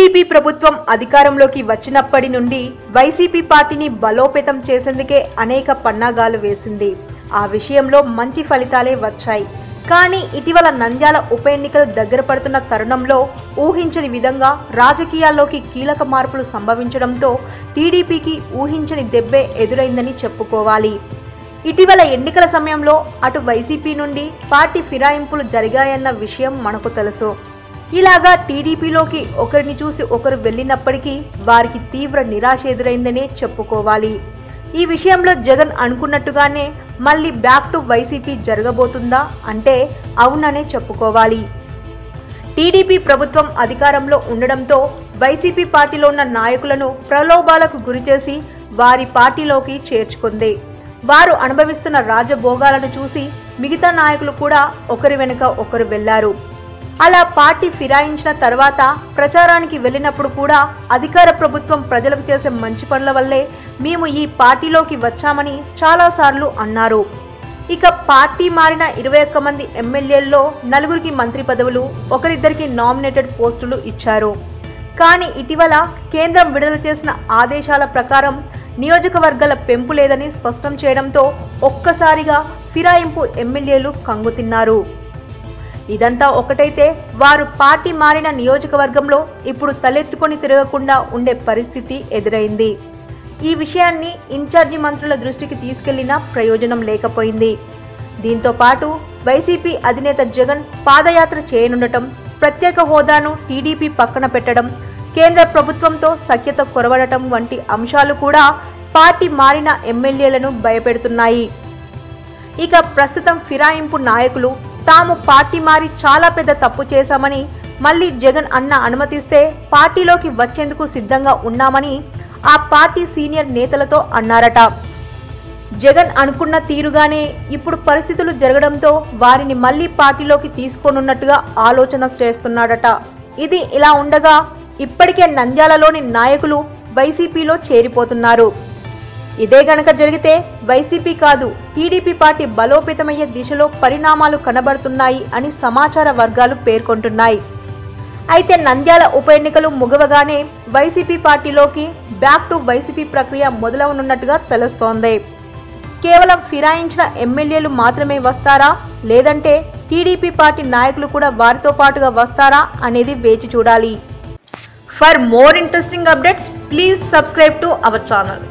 TDP ప్రభుత్వం అధికారంలోకి వచ్చినప్పటి నుండి వైసీపీ పార్టీని బలోపేతం చేసేందుకే అనేక పన్నాగాలు వేసింది. ఆ విషయంలో మంచి ఫలితాలే వచ్చాయి. కానీ ఇటీవల నంద్యాల ఉప ఎన్నికలు దగ్గర పడుతున్న తరుణంలో ఊహించని విధంగా రాజకీయాల్లోకి కీలక మార్పులు సంభవించడంతో టీడీపీకి ఊహించని దెబ్బే ఎదురైందని చెప్పుకోవాలి. ఇటీవల ఎన్నికల సమయంలో అటు వైసీపీ నుండి పార్టీ ఫిరాయింపులు జరిగాయన్న విషయం మనకు తెలుసు. ఇలాగా టీడీపీలోకి ఒకరిని చూసి ఒకరు వెళ్ళినప్పటికీ వారికి తీవ్ర నిరాశ ఎదురైందనే చెప్పుకోవాలి. ఈ విషయంలో జగన్ అనుకున్నట్టుగానే మళ్ళీ బ్యాక్ టు వైసీపీ జరగబోతుందా అంటే అవుననే చెప్పుకోవాలి. టీడీపీ ప్రభుత్వం అధికారంలో ఉండడంతో వైసీపీ పార్టీలో ఉన్న నాయకులను ప్రలోభాలకు గురిచేసి వారి పార్టీలోకి చేర్చుకుంది. వారు అనుభవిస్తున్న రాజభోగాలను చూసి మిగతా నాయకులు కూడా ఒకరి వెనుక ఒకరు వెళ్ళారు. అలా పార్టీ ఫిరాయించిన తర్వాత ప్రచారానికి వెళ్ళినప్పుడు కూడా అధికార ప్రభుత్వం ప్రజలకు చేసే మంచి పనుల వల్లే మేము ఈ పార్టీలోకి వచ్చామని చాలాసార్లు అన్నారు. ఇక పార్టీ మారిన ఇరవై ఒక్క మంది ఎమ్మెల్యేల్లో నలుగురికి మంత్రి పదవులు ఒకరిద్దరికి నామినేటెడ్ పోస్టులు ఇచ్చారు. కానీ ఇటీవల కేంద్రం విడుదల చేసిన ఆదేశాల ప్రకారం నియోజకవర్గాల పెంపు లేదని స్పష్టం చేయడంతో ఒక్కసారిగా ఫిరాయింపు ఎమ్మెల్యేలు కంగుతిన్నారు. ఇదంతా ఒకటైతే వారు పార్టీ మారిన నియోజకవర్గంలో ఇప్పుడు తలెత్తుకొని తిరగకుండా ఉండే పరిస్థితి ఎదురైంది. ఈ విషయాన్ని ఇన్ఛార్జి మంత్రుల దృష్టికి తీసుకెళ్ళినా ప్రయోజనం లేకపోయింది. దీంతో పాటు వైసీపీ అధినేత జగన్ పాదయాత్ర చేయనుండటం ప్రత్యేక హోదాను టీడీపీ పక్కన పెట్టడం కేంద్ర ప్రభుత్వంతో సఖ్యత కొరవడటం వంటి అంశాలు కూడా పార్టీ మారిన ఎమ్మెల్యేలను భయపెడుతున్నాయి. ఇక ప్రస్తుతం ఫిరాయింపు నాయకులు తాము పార్టీ మారి చాలా పెద్ద తప్పు చేశామని మళ్ళీ జగన్ అన్న అనుమతిస్తే పార్టీలోకి వచ్చేందుకు సిద్ధంగా ఉన్నామని ఆ పార్టీ సీనియర్ నేతలతో అన్నారట. జగన్ అనుకున్న తీరుగానే ఇప్పుడు పరిస్థితులు జరగడంతో వారిని మళ్ళీ పార్టీలోకి తీసుకోనున్నట్టుగా ఆలోచన చేస్తున్నాడట. ఇది ఇలా ఉండగా ఇప్పటికే నంద్యాలలోని నాయకులు వైసీపీలో చేరిపోతున్నారు. ఇదే గనక జరిగితే వైసీపీ కాదు టీడీపీ పార్టీ బలోపేతమయ్యే దిశలో పరిణామాలు కనబడుతున్నాయి అని సమాచార వర్గాలు పేర్కొంటున్నాయి. అయితే నంద్యాల ఉప ఎన్నికలు ముగవగానే వైసీపీ పార్టీలోకి బ్యాక్ టు వైసీపీ ప్రక్రియ మొదలవనున్నట్టుగా తెలుస్తోంది. కేవలం ఫిరాయించిన ఎమ్మెల్యేలు మాత్రమే వస్తారా? లేదంటే టీడీపీ పార్టీ నాయకులు కూడా వారితో పాటుగా వస్తారా అనేది వేచి చూడాలి. For more interesting updates please subscribe to our channel